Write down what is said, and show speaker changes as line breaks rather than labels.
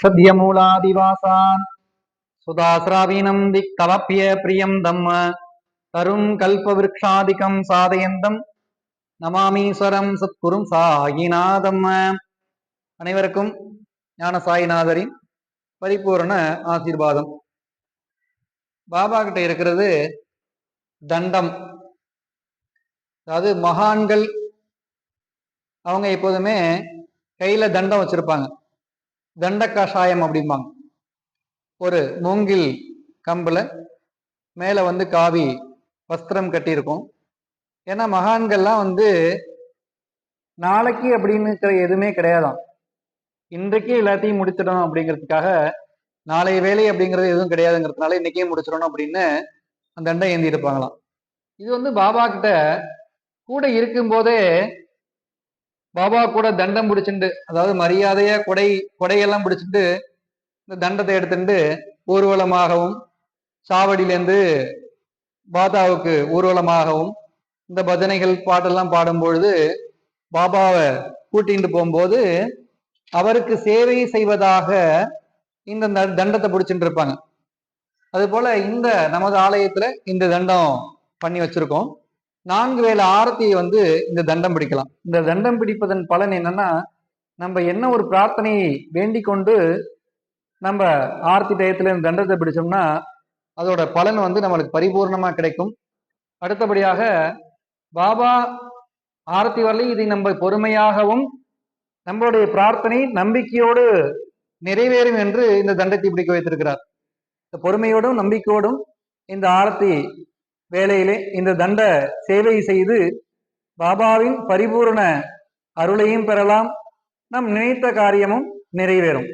क्षभ्यमूलादिवासान् सुदास्रावीणम् दिक्तवप्य प्रियम् दम् तरुम् कल्पवृक्षादिकम् சாதயந்தம். நமாமீஸ்வரம் சத்குரும் சாயிநாதம் அனைவருக்கும் ஞான சாயிநாதரின் பரிபூரண ஆசீர்வாதம். பாபா கிட்ட இருக்கிறது தண்டம். அதாவது மகான்கள் அவங்க எப்போதுமே கையில தண்டம் வச்சிருப்பாங்க. தண்ட கஷாயம் அப்படிம்பாங்க. ஒரு மூங்கில் கம்பில் மேலே வந்து காவி வஸ்திரம் கட்டியிருக்கும். ஏன்னா மகான்கள்லாம் வந்து நாளைக்கு அப்படின்னு எதுவுமே கிடையாதாம். இன்றைக்கே எல்லாத்தையும் முடிச்சிடணும் அப்படிங்கிறதுக்காக நாளைய வேலை அப்படிங்கிறது எதுவும் கிடையாதுங்கிறதுனால இன்னைக்கே முடிச்சிடணும் அப்படின்னு அந்த தண்டை ஏந்தி இருப்பாங்களாம் இது வந்து பாபா கிட்ட கூட இருக்கும்போதே பாபா கூட தண்டம் பிடிச்சிட்டு அதாவது மரியாதையா கொடை கொடையெல்லாம் பிடிச்சிட்டு இந்த தண்டத்தை எடுத்துட்டு ஊர்வலமாகவும் சாவடியிலேருந்து பாதாவுக்கு ஊர்வலமாகவும் இந்த பஜனைகள் பாட்டெல்லாம் பாடும்பொழுது பாபாவை கூட்டிகிட்டு போகும்போது அவருக்கு சேவை செய்வதாக இந்த தண்டத்தை பிடிச்சிட்டு இருப்பாங்க. அது போல இந்த நமது ஆலயத்துல இந்த தண்டம் பண்ணி வச்சிருக்கோம். நான்கு வேலை ஆரத்தியை வந்து இந்த தண்டம் பிடிக்கலாம். இந்த தண்டம் பிடிப்பதன் பலன் என்னன்னா நம்ம என்ன ஒரு பிரார்த்தனையை வேண்டிக் கொண்டு நம்ம ஆர்த்தி டயத்துல இந்த தண்டத்தை பிடிச்சோம்னா அதோட பலன் வந்து நம்மளுக்கு பரிபூர்ணமா கிடைக்கும். அடுத்தபடியாக பாபா ஆரத்தி வரலை இதை நம்ம பொறுமையாகவும் நம்மளுடைய பிரார்த்தனை நம்பிக்கையோடு நிறைவேறும் என்று இந்த தண்டத்தை பிடிக்க வைத்திருக்கிறார். இந்த பொறுமையோடும் நம்பிக்கையோடும் இந்த ஆரத்தி வேளையிலே இந்த தண்ட சேவை செய்து பாபாவின் பரிபூரண அருளையும் பெறலாம். நம் நினைத்த காரியமும் நிறைவேறும்.